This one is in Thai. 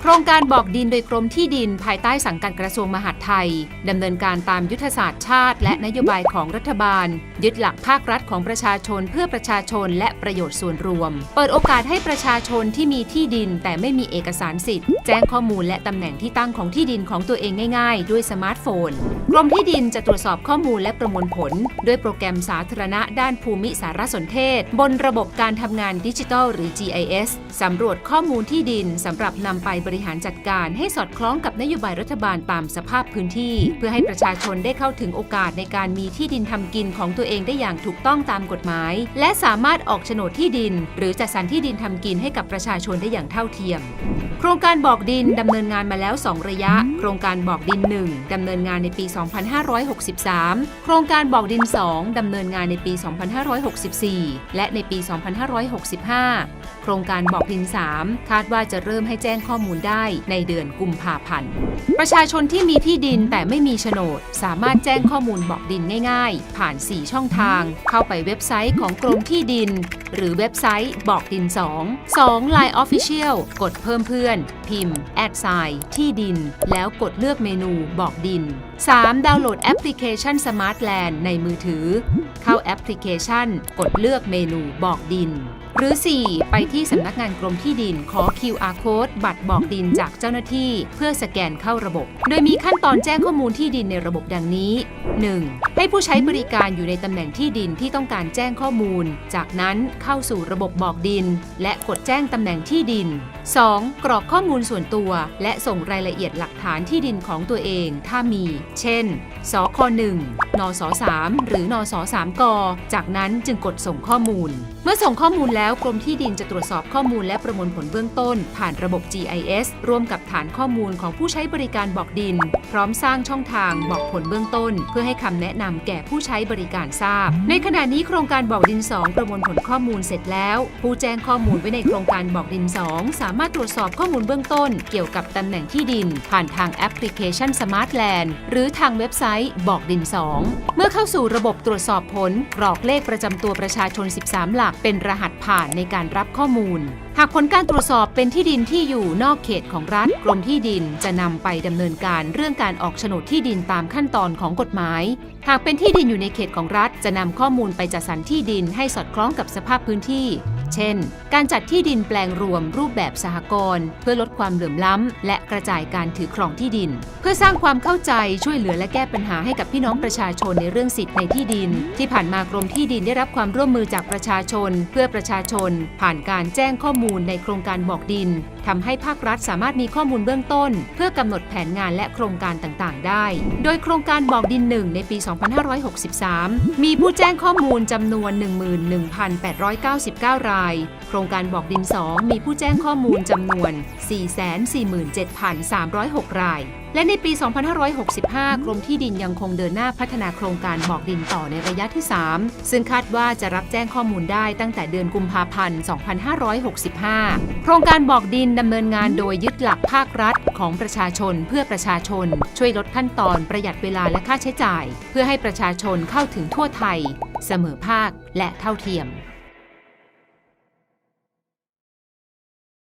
โครงการบอกดินโดยกรมที่ดินภายใต้สังกัดกระทรวงมหาดไทยดำเนินการตามยุทธศาสตร์ชาติ และนโยบายของรัฐบาล ยึดหลักภาครัฐของประชาชนเพื่อประชาชนและประโยชน์ส่วนรวม เปิดโอกาสให้ประชาชนที่มีที่ดิน แต่ไม่มีเอกสารสิทธิ์ แจ้งข้อมูลและตำแหน่งที่ตั้งของที่ดินของตัวเองง่าย ๆ ด้วยสมาร์ทโฟนกรมที่ดินจะตรวจสอบข้อมูลและประมวลผล ด้วยโปรแกรมสาธารณะด้านภูมิสารสนเทศ บนระบบการทำงานดิจิทัลหรือ GIS สำรวจข้อมูลที่ดินสำหรับนำไปบริหารจัดการให้สอดคล้องกับนโยบายรัฐบาลตามสภาพพื้นที่ เพื่อให้ประชาชนได้เข้าถึงโอกาสในการมีที่ดินทำกินของตัวเองได้อย่างถูกต้องตามกฎหมาย และสามารถออกโฉนดที่ดิน หรือจัดสรรที่ดินทำกินให้กับประชาชนได้อย่างเท่าเทียมโครงการบอกดินดำเนินงานมาแล้ว 2 ระยะ โครงการบอกดิน 1ดำเนินงานในปี 2563 โครงการบอกดิน 2ดำเนินงานในปี 2564 และในปี 2565 โครงการบอกดิน 3 คาดว่าจะเริ่มให้แจ้งข้อมูลได้ในเดือนกุมภาพันธ์ ประชาชนที่มีที่ดินแต่ไม่มีโฉนด สามารถแจ้งข้อมูลบอกดินง่ายๆ ผ่าน 4 ช่องทาง เข้าไปเว็บไซต์ของกรมที่ดิน หรือเว็บไซต์บอกดิน 2 2 Line Official กดเพิ่มเพื่อน พิมพ์ แอดไซน์ที่ดิน แล้วกดเลือกเมนูบอกดิน 3. ดาวน์โหลดแอปพลิเคชัน Smart Land ในมือถือ เข้าแอปพลิเคชัน กดเลือกเมนูบอกดิน หรือ 4. ไปที่สำนักงานกรมที่ดิน ขอ QR code บัตรบอกดินจากเจ้าหน้าที่ เพื่อสแกนเข้าระบบ โดยมีขั้นตอนแจ้งข้อมูลที่ดินในระบบดังนี้ 1. ให้ผู้ใช้บริการอยู่ในตำแหน่งที่ดินที่ต้องการแจ้งข้อมูล จากนั้นเข้าสู่ระบบบอกดิน และกดแจ้งตำแหน่งที่ดิน 2. กรอกข้อมูลส่วนตัว และส่งรายละเอียดหลักฐานที่ดินของตัวเอง ถ้ามี เช่น สค 1 นส 3 หรือนส 3 ก จากนั้นจึงกดส่งข้อมูล มื่อส่งข้อมูลแล้วกรมที่ดินจะตรวจสอบข้อมูลและประมวลผลเบื้องต้น ผ่านระบบ GIS ร่วมกับฐานข้อมูลของผู้ใช้บริการบอกดิน พร้อมสร้างช่องทางบอกผลเบื้องต้น เพื่อให้คำแนะนำแก่ผู้ใช้บริการทราบ ในขณะนี้โครงการบอกดิน 2 ประมวลผลข้อมูลเสร็จแล้ว ผู้แจ้งข้อมูลไว้ในโครงการบอกดิน 2 สามารถตรวจสอบข้อมูลเบื้องต้น เกี่ยวกับตำแหน่งที่ดิน ผ่านทางแอปพลิเคชัน Smart Land หรือทางเว็บไซต์บอกดิน 2 เมื่อเข้าสู่ระบบตรวจสอบผลกรอกเลขประจำตัวประชาชน 13 หลักเป็นรหัสผ่านในการรับข้อมูล หากผลการตรวจสอบเป็นที่ดินที่อยู่นอกเขตของรัฐกรมที่ดินจะนำไปดำเนินการเรื่องการออกโฉนดที่ดินตามขั้นตอนของกฎหมาย หากเป็นที่ดินอยู่ในเขตของรัฐจะนำข้อมูลไปจัดสรรที่ดินให้สอดคล้องกับสภาพพื้นที่ เช่น การจัดที่ดินแปลงรวมรูปแบบสหกรณ์เพื่อลดความเหลื่อมล้ำ และกระจายการถือครองที่ดิน เพื่อสร้างความเข้าใจช่วยเหลือและแก้ปัญหาให้กับพี่น้องประชาชนในเรื่องสิทธิ์ในที่ดิน ที่ผ่านมากรมที่ดินได้รับความร่วมมือจากประชาชน เพื่อประชาชน ผ่านการแจ้งข้อมูลในโครงการบอกดิน ทำให้ภาครัฐสามารถมีข้อมูลเบื้องต้น เพื่อกำหนดแผนงานและโครงการต่างๆ ได้ โดยโครงการบอกดินหนึ่งในปี 2563 มีผู้แจ้งข้อมูลจำนวน 11,899 ราย โครงการบอกดิน 2 มีผู้แจ้งข้อมูลจำนวน 447,306 รายและในปี 2565 กรมที่ดินยังคงเดินหน้าพัฒนาโครงการบอกดินต่อในระยะที่ 3 ซึ่งคาดว่าจะรับแจ้งข้อมูลได้ตั้งแต่เดือนกุมภาพันธ์ 2565 โครงการบอกดินดำเนินงานโดยยึดหลักภาครัฐของประชาชนเพื่อประชาชน ช่วยลดขั้นตอนประหยัดเวลาและค่าใช้จ่าย เพื่อให้ประชาชนเข้าถึงทั่วไทย เสมอภาคและเท่าเทียม